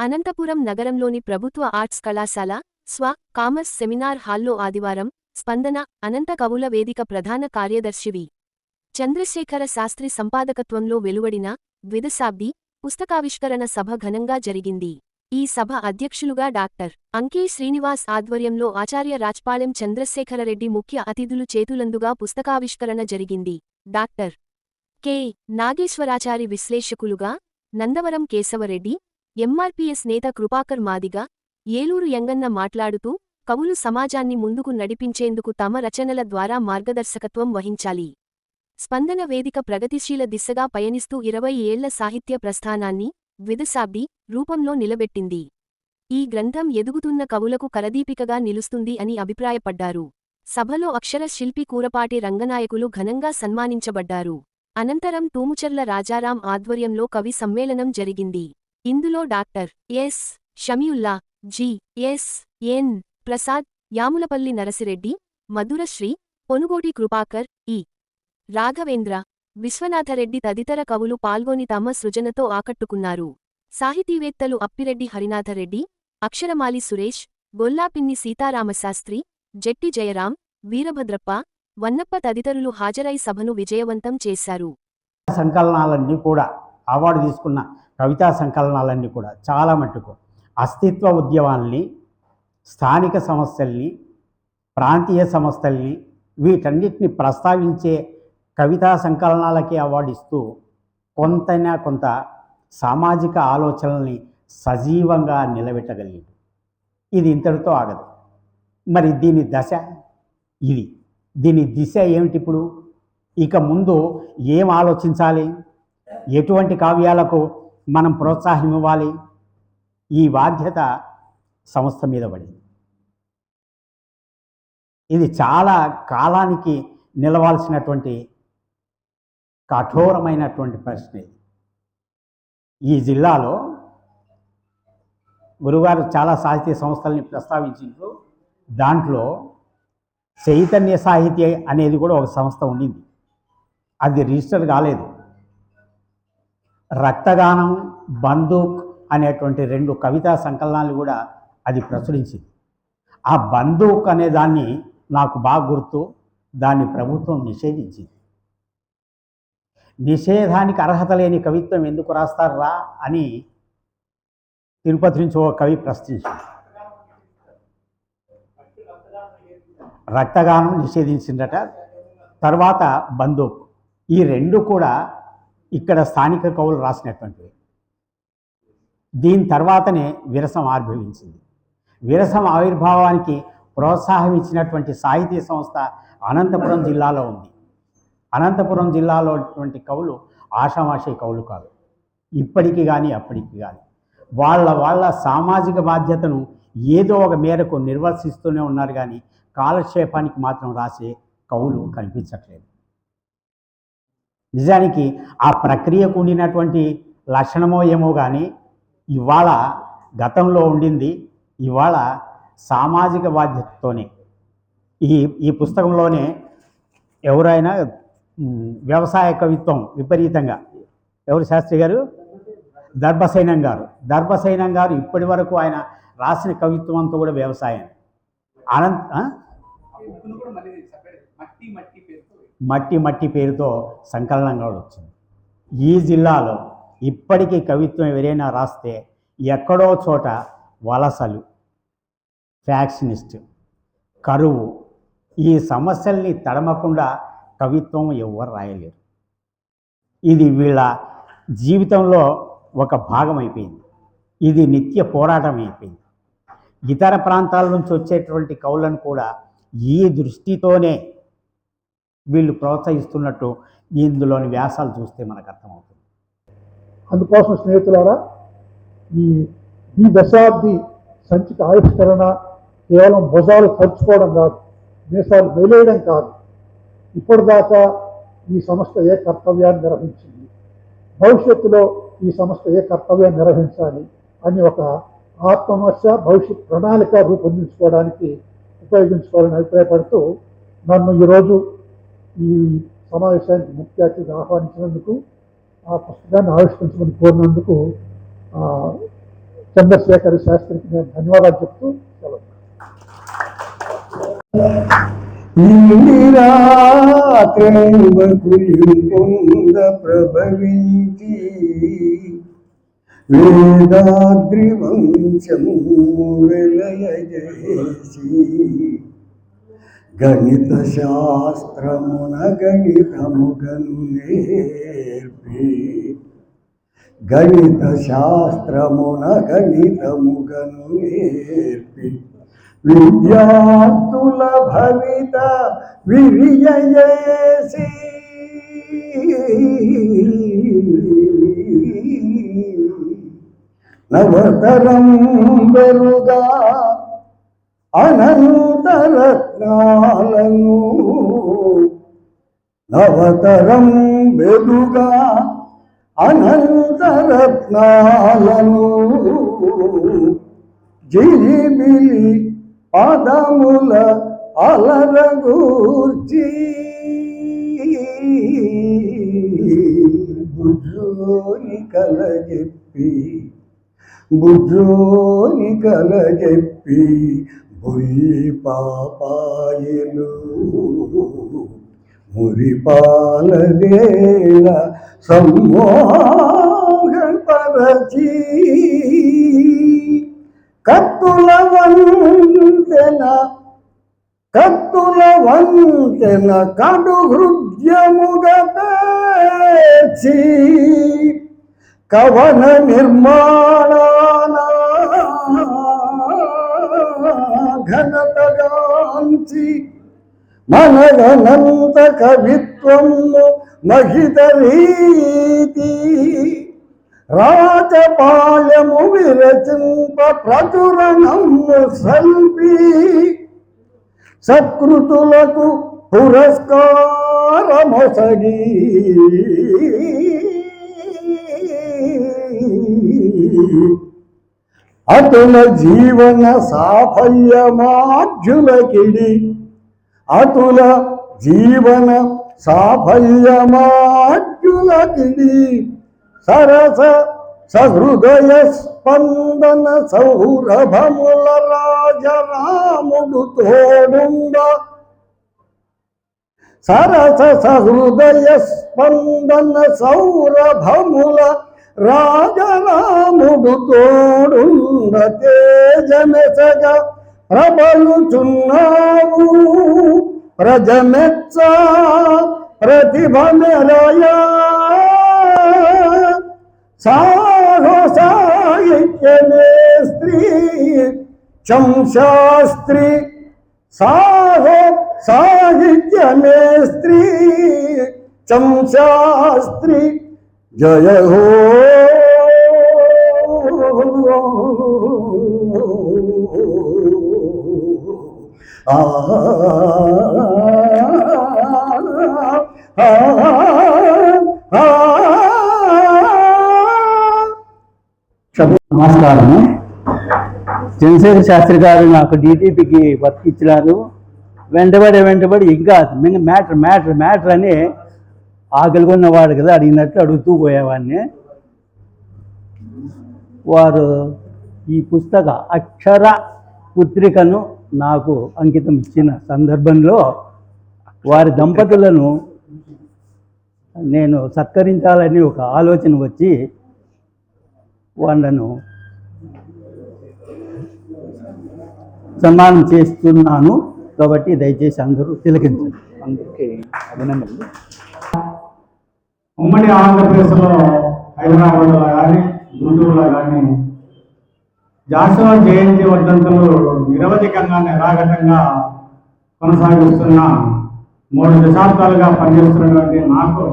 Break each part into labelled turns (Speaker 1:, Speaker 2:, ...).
Speaker 1: అనంతపురం నగరంలోని ప్రభుత్వ ఆర్ట్స్ కళాశాల స్వ కామర్స్ సెమినార్ హాల్లో ఆదివారం స్పందన అనంత కవుల వేదిక ప్రధాన కార్యదర్శి వి. చంద్రశేఖర శాస్త్రి సంపాదకత్వంలో వెలువడిన ద్విదశాబ్ది పుస్తకావిష్కరణ సభ ఘనంగా జరిగింది. ఈ సభ అధ్యక్షులుగా డాక్టర్ అంకే శ్రీనివాస్ ఆధ్వర్యంలో ఆచార్య రాజ్పాళెం చంద్రశేఖరరెడ్డి ముఖ్య అతిథులు చేతులందుగా పుస్తకావిష్కరణ జరిగింది. Doctor K. నాగేశ్వరాచారి విశ్లేషకులుగా నందవరం కేశవరెడ్డి ఎంఆర్పీఎస్ నేత కృపాకర్ మాదిగ ఏలూరు యంగన్న మాట్లాడుతూ కవులు సమాజాన్ని ముందుకు నడిపించేందుకు తమ రచనల ద్వారా మార్గదర్శకత్వం వహించాలి. స్పందన వేదిక ప్రగతిశీల దిశగా పయనిస్తూ ఇరవై ఏళ్ళ సాహిత్య ప్రస్థానాన్ని ద్విదశాబ్ది రూపంలో నిలబెట్టింది. ఈ గ్రంథం ఎదుగుతున్న కవులకు కరదీపికగా నిలుస్తుంది అని అభిప్రాయపడ్డారు. సభలో అక్షర శిల్పి కూరపాటి రంగనాయకులు ఘనంగా సన్మానించబడ్డారు. అనంతరం తూముచర్ల రాజారాం ఆధ్వర్యంలో కవి సమ్మేళనం జరిగింది. ఇందులో doctor S. Shamiulla G. S. N. Prasad Yamulapalli Narasireddy Madhurasri Ponugoti Krupakar E. Raghavendra Vishwanathreddy తదితర కవులు పాల్గొని తమ సృజనతో ఆకట్టుకున్నారు. సాహితీవేత్తలు అప్పిరెడ్డి హరినాథరెడ్డి అక్షరమాలి సురేష్ గొల్లాపిన్ని సీతారామశాస్త్రి జట్టి జయరాం వీరభద్రప్ప వన్నప్ప తదితరులు హాజరై సభను విజయవంతం చేశారు.
Speaker 2: సంకలనాలన్నీ కూడా అవార్డు తీసుకున్న కవితా సంకలనాలన్నీ కూడా చాలా మట్టుకు అస్తిత్వ ఉద్యమాల్ని స్థానిక సమస్యల్ని ప్రాంతీయ సంస్థల్ని వీటన్నిటిని ప్రస్తావించే కవితా సంకలనాలకి అవార్డు ఇస్తూ కొంతైనా కొంత సామాజిక ఆలోచనల్ని సజీవంగా నిలబెట్టగలిగింది. ఇది ఇంతటితో ఆగదు. మరి దీని దశ ఇది. దీని దిశ ఏమిటి ఇప్పుడు? ఇక ముందు ఏం ఆలోచించాలి? ఎటువంటి కావ్యాలకు మనం ప్రోత్సాహం ఇవ్వాలి. ఈ బాధ్యత సంస్థ మీద పడింది. ఇది చాలా కాలానికి నిలవాల్సినటువంటి కఠోరమైనటువంటి ప్రశ్న ఇది ఈ జిల్లాలో గురుగారు చాలా సాహిత్య సంస్థల్ని ప్రస్తావించారు దాంట్లో చైతన్య సాహిత్య అనేది కూడా ఒక సంస్థ ఉండింది. అది రిజిస్టర్ కాలేదు. రక్తగానం బందూక్ అనేటువంటి రెండు కవితా సంకలనాలు కూడా అది ప్రచురించింది. ఆ బందూక్ అనే దాన్ని నాకు బాగా గుర్తు దాన్ని ప్రభుత్వం నిషేధించింది. నిషేధానికి అర్హత లేని కవిత్వం ఎందుకు రాస్తారా అని తిరుపతి నుంచి ఒక కవి ప్రశ్నించింది. రక్తగానం నిషేధించిందట తర్వాత బందూక్. ఈ రెండు కూడా ఇక్కడ స్థానిక కవులు రాసినటువంటివి దీని తర్వాతనే విరసం ఆవిర్భవించింది. విరసం ఆవిర్భావానికి ప్రోత్సాహం ఇచ్చినటువంటి సాహితీ సంస్థ అనంతపురం జిల్లాలో ఉంది. అనంతపురం జిల్లాలో ఉన్నటువంటి కవులు ఆషామాషి కవులు కాదు. ఇప్పటికి కానీ అప్పటికి కానీ వాళ్ళ వాళ్ళ సామాజిక బాధ్యతను ఏదో ఒక మేరకు నిర్వర్తిస్తూనే ఉన్నారు కానీ కాలక్షేపానికి మాత్రం రాసే కవులు కనిపించట్లేదు. నిజానికి ఆ ప్రక్రియకు ఉండినటువంటి లక్షణమో ఏమో కానీ ఇవాళ గతంలో ఉండింది. ఇవాళ సామాజిక బాధ్యతతోనే. ఈ ఈ పుస్తకంలోనే ఎవరైనా వ్యవసాయ కవిత్వం విపరీతంగా. ఎవరు శాస్త్రి గారు? దర్భసైనం గారు. దర్భసైనం గారు ఇప్పటి వరకు ఆయన రాసిన కవిత్వం అంతా కూడా వ్యవసాయం. అనంత మట్టి మట్టి పేరుతో సంకలనంగా వచ్చింది. ఈ జిల్లాలో ఇప్పటికీ కవిత్వం ఎవరైనా రాస్తే ఎక్కడో చోట వలసలు ఫ్యాక్షనిస్ట్ కరువు ఈ సమస్యల్ని తడమకుండా కవిత్వం ఎవ్వరు రాయలేరు. ఇది వీళ్ళ జీవితంలో ఒక భాగం అయిపోయింది. ఇది నిత్య పోరాటం అయిపోయింది. ఇతర ప్రాంతాల నుంచి వచ్చేటువంటి కవులను కూడా ఈ దృష్టితోనే వీళ్ళు ప్రోత్సహిస్తున్నట్టు ఇందులోని వ్యాసాలు చూస్తే మనకు అర్థమవుతుంది.
Speaker 3: అందుకోసం స్నేహితులారా ఈ ఈ దశాబ్ది సంచిత ఆవిష్కరణ కేవలం భుజాలు ఖర్చుకోవడం కాదు మీసాలు వెలేయడం కాదు. ఇప్పటిదాకా ఈ సంస్థ ఏ కర్తవ్యాన్ని నిర్వహించింది? భవిష్యత్తులో ఈ సంస్థ ఏ కర్తవ్యాన్ని నిర్వహించాలి అని ఒక ఆత్మవిమర్శ భవిష్యత్ ప్రణాళిక రూపొందించుకోవడానికి ఉపయోగించుకోవాలని అభిప్రాయపడుతూ నన్ను ఈరోజు ఈ సమావేశానికి ముఖ్య అతిథి ఆహ్వానించినందుకు ఆ పుస్తకాన్ని ఆవిష్కరించమని కోరినందుకు
Speaker 4: చంద్రశేఖర్ శాస్త్రికి నేను ధన్యవాదాలు చెప్తూ సెలవు.
Speaker 5: పొంద ప్రభవించి వేదాద్రివంశము వెలయజేసి గణిత శాస్త్రమున గణితముగను నేర్పి. గణిత శాస్త్రమున గణితముగను నేర్పి విద్యార్థుల భవిత విరియసి నవతరం బెరుగా అనను రత్నాలను నవతరం బెదుగా అనంతరత్నాలను జిలిబిలి పాదముల అలరగూర్చి బుద్ధోని కలజెప్పి బుద్ధోని కలజెప్పి బుల్లి పాపాయలు మురిపాలదేళ సమ్మోహపరచి కత్తుల వంతెన కత్తుల వంతెన కడు హృద్యముగపేచి కవన నిర్మాణానా ఘనతగాంచి మనగనంత కవిత్వము మహిత రీతి రాజపాళ్యము విరచింప ప్రచురణము సల్పి సత్కృతులకు పురస్కారమొసగి. అతుల జీవన సాఫల్యమాఢ్యులకిడి అటుల జీవన సాఫల్యమాఢ్యులకిడి సరస సహృదయ స్పందన సౌరభముల రాజరాముడు తోడుండ. సరస సహృదయ స్పందన సౌరభముల రాజరాముడు తోడుండ తేజమెసగ ప్రబలుచున్నావు. ప్రజమెచ్చ ప్రతిభ మెరయా సాహో స్త్రీ శంశాస్త్రి సాహో సాహిత్యమే స్త్రీ చంశాస్త్రి జయ హో ఆ
Speaker 6: నమస్కారం చంద్రశేఖర శాస్త్రి గారు నాకు డీటీపీకి వర్క్ ఇచ్చినారు. వెంటబడి వెంటబడి ఇంకా మ్యాటర్ మ్యాటర్ మ్యాటర్ అని ఆకలిగొన్న వాడు కదా అడిగినట్లు అడుగుతూ పోయేవాడిని. వారు ఈ పుస్తక అక్షర పుత్రికను నాకు అంకితం ఇచ్చిన సందర్భంలో వారి దంపతులను నేను సత్కరించాలని ఒక ఆలోచన వచ్చి వాళ్ళను సన్మానం చేస్తున్నాను. కాబట్టి దయచేసి అందరూ తిలకించండి. అందరికీ అభినందనలు.
Speaker 7: ఉమ్మడి ఆంధ్రప్రదేశ్లో హైదరాబాద్లో కానీ గుంటూరులో కానీ జాసవ జయంతి వర్ధంతులు నిరవధికంగా నిరాఘటంగా కొనసాగిస్తున్న మూడు దశాబ్దాలుగా పనిచేస్తున్నటువంటి నాకు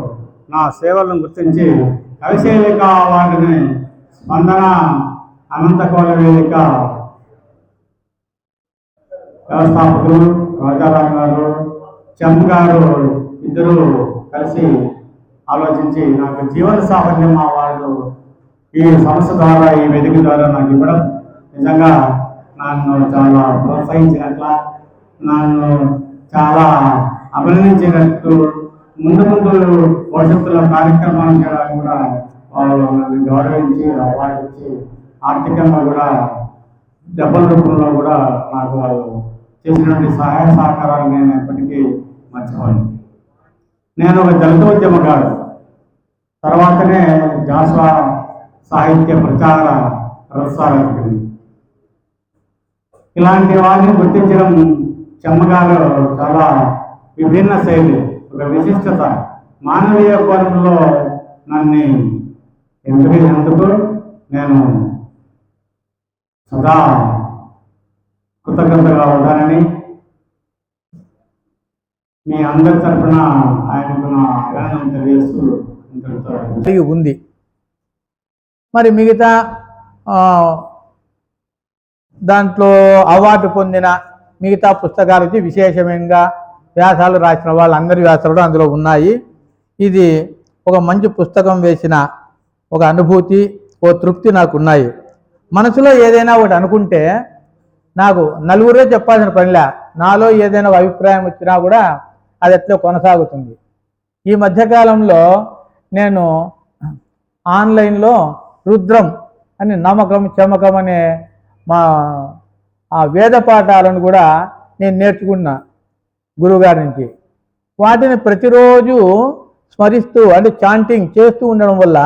Speaker 7: నా సేవలను గుర్తించి కవిసేవిక అవార్డుని స్పందన అనంతకోల వేదిక వ్యవస్థాపకులు రాజారాం గారు చెమ్ గారు ఇద్దరు కలిసి ఆలోచించి నాకు జీవన సాఫల్యం అవార్డు ఈ సంస్థ ద్వారా ఈ వేదిక ద్వారా నాకు ఇవ్వడం నిజంగా నన్ను చాలా ప్రోత్సహించినట్ల నన్ను చాలా అభినందించినట్టు ముందు ముందు భవిష్యత్తులో కార్యక్రమాలు చేయడానికి కూడా వాళ్ళు నన్ను గౌరవించి అవార్డు ఇచ్చి
Speaker 2: ఆర్థికంగా కూడా డబ్బుల రూపంలో కూడా నాకు వాళ్ళు చేసినటువంటి సహాయ సహకారాలు నేను ఎప్పటికీ మర్చిపోయాను నేను ఒక దళిత ఉద్యమకాడు తర్వాతనే జాస్వా సాహిత్య ప్రచార రసారథికుడు ఇలాంటి వారిని గుర్తించడం చెమ్మగారు చాలా విభిన్న శైలి ఒక విశిష్టత. మానవీయ కోణంలో నన్ను ఎంపికైనందుకు నేను సదా కృతజ్ఞతగా ఉంటానని మీ అందరి తరఫున ఆయనకు నా అభినందన తెలియజేస్తూ
Speaker 3: కలిగి ఉంది. మరి మిగతా దాంట్లో అవార్డు పొందిన మిగతా పుస్తకాలకి విశేషంగా వ్యాసాలు రాసిన వాళ్ళందరి వ్యాసాలు కూడా అందులో ఉన్నాయి. ఇది ఒక మంచి పుస్తకం వేసిన ఒక అనుభూతి ఓ తృప్తి నాకు ఉన్నాయి మనసులో ఏదైనా ఒకటి అనుకుంటే నాకు నలుగురే చెప్పాల్సిన పనిలే. నాలో ఏదైనా అభిప్రాయం వచ్చినా కూడా అది ఎట్లా కొనసాగుతుంది? ఈ మధ్యకాలంలో నేను ఆన్లైన్లో రుద్రం అని నమ్మకం చమకం అనే మా ఆ వేద పాఠాలను కూడా నేను నేర్చుకున్నా గురువుగారి నుంచి. వాటిని ప్రతిరోజు స్మరిస్తూ అంటే చాంటింగ్ చేస్తూ ఉండడం వల్ల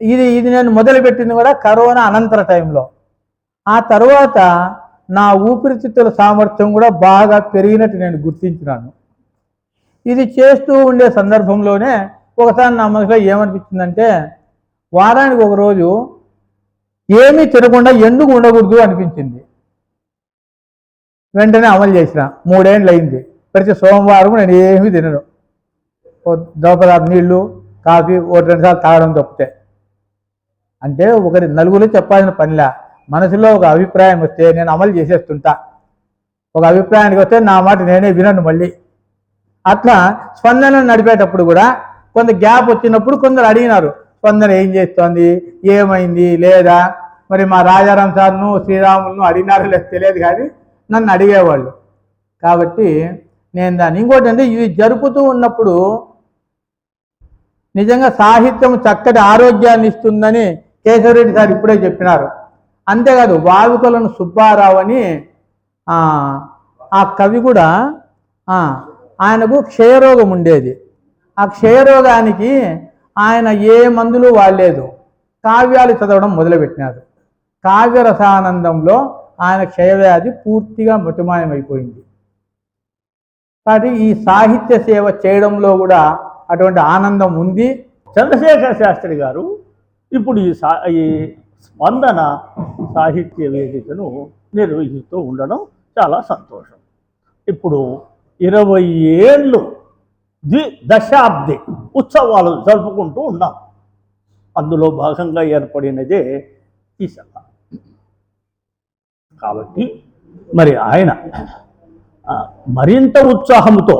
Speaker 3: ఇది ఇది నేను మొదలుపెట్టింది కూడా కరోనా అనంతర టైంలో. ఆ తర్వాత నా ఊపిరితిత్తుల సామర్థ్యం కూడా బాగా పెరిగినట్టు నేను గుర్తించినాను. ఇది చేస్తూ ఉండే సందర్భంలోనే ఒకసారి నా మనసులో ఏమనిపించిందంటే వారానికి ఒకరోజు ఏమీ తినకుండా ఎందుకు ఉండకూడదు అనిపించింది. వెంటనే అమలు చేసిన. మూడేళ్ళు అయింది ప్రతి సోమవారం నేను ఏమీ తినను. ఓ నీళ్ళు కాఫీ ఒకటి రెండు సార్లు తాగడం తప్పితే. అంటే ఒకరి నలుగురు చెప్పాల్సిన పనిలే. మనసులో ఒక అభిప్రాయం వస్తే నేను అమలు చేసేస్తుంటా. ఒక అభిప్రాయానికి వస్తే నా మాట నేనే వినను మళ్ళీ. అట్లా స్పందన నడిపేటప్పుడు కూడా కొంత గ్యాప్ వచ్చినప్పుడు కొందరు అడిగినారు స్పందన ఏం చేస్తోంది? ఏమైంది? లేదా? మరి మా రాజారాం సార్ను శ్రీరాములను అడిగినారో లేదు తెలియదు కానీ నన్ను అడిగేవాళ్ళు. కాబట్టి నేను దాన్ని ఇంకోటి అంటే ఇవి జరుపుతూ ఉన్నప్పుడు నిజంగా సాహిత్యం చక్కటి ఆరోగ్యాన్ని ఇస్తుందని కేశవరెడ్డి సార్ ఇప్పుడే చెప్పినారు. అంతేకాదు వావికలను సుబ్బారావు అని ఆ, కవి కూడా ఆయనకు క్షయరోగం ఉండేది. ఆ క్షయరోగానికి ఆయన ఏ మందులు వాడలేదు. కావ్యాలు చదవడం మొదలుపెట్టినారు. కావ్యరసానందంలో ఆయన క్షయవ్యాధి పూర్తిగా మటుమాయమైపోయింది కాబట్టి ఈ సాహిత్య సేవ చేయడంలో కూడా అటువంటి ఆనందం ఉంది.
Speaker 8: చంద్రశేఖర శాస్త్రి గారు ఇప్పుడు ఈ సా ఈ స్పందన సాహిత్య వేదికను నిర్వహిస్తూ ఉండడం చాలా సంతోషం. ఇప్పుడు ఇరవై ఏళ్ళు ది దశాబ్ది ఉత్సవాలు జరుపుకుంటూ ఉన్నాం. అందులో భాగంగా ఏర్పడినదే ఈ సభ కాబట్టి మరి ఆయన మరింత ఉత్సాహముతో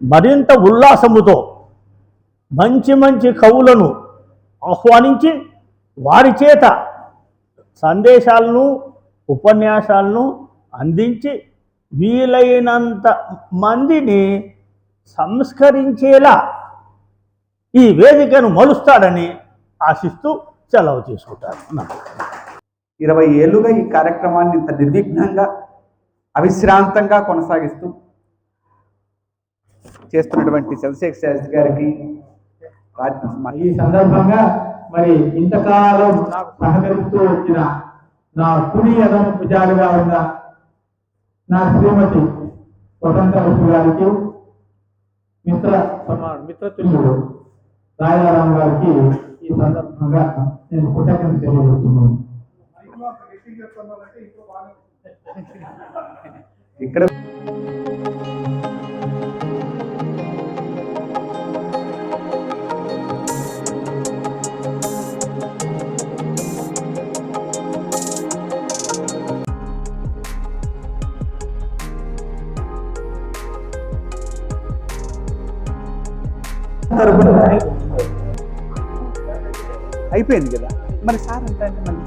Speaker 8: మరింత ఉల్లాసముతో మంచి మంచి కవులను ఆహ్వానించి వారి చేత సందేశాలను ఉపన్యాసాలను అందించి వీలైనంత మందిని సంస్కరించేలా ఈ వేదికను మలుస్తాడని ఆశిస్తూ సెలవు తీసుకుంటాను నమస్కారం.
Speaker 9: ఇరవై ఏళ్ళుగా ఈ కార్యక్రమాన్ని ఇంత నిర్విఘ్నంగా అవిశ్రాంతంగా కొనసాగిస్తూ చేస్తున్నటువంటి చంద్రశేఖర్ శాస్త్రి గారికి
Speaker 3: ఈ సందర్భంగా మరి ఇంతకాలం నాకు సహకరిస్తూ వచ్చిన నా కుడి అదం పుజారిగా ఉన్న నా శ్రీమతి వసంతలక్ష్మి గారికి మిత్ర సమాన్ మిత్రతుల్యుడు రాజారాం గారికి ఈ సందర్భంగా నేను కృతజ్ఞత తెలియజేస్తున్నాను.
Speaker 9: ఇక్కడ అయిపోయింది కదా. మరి సార్ అంటే మళ్ళీ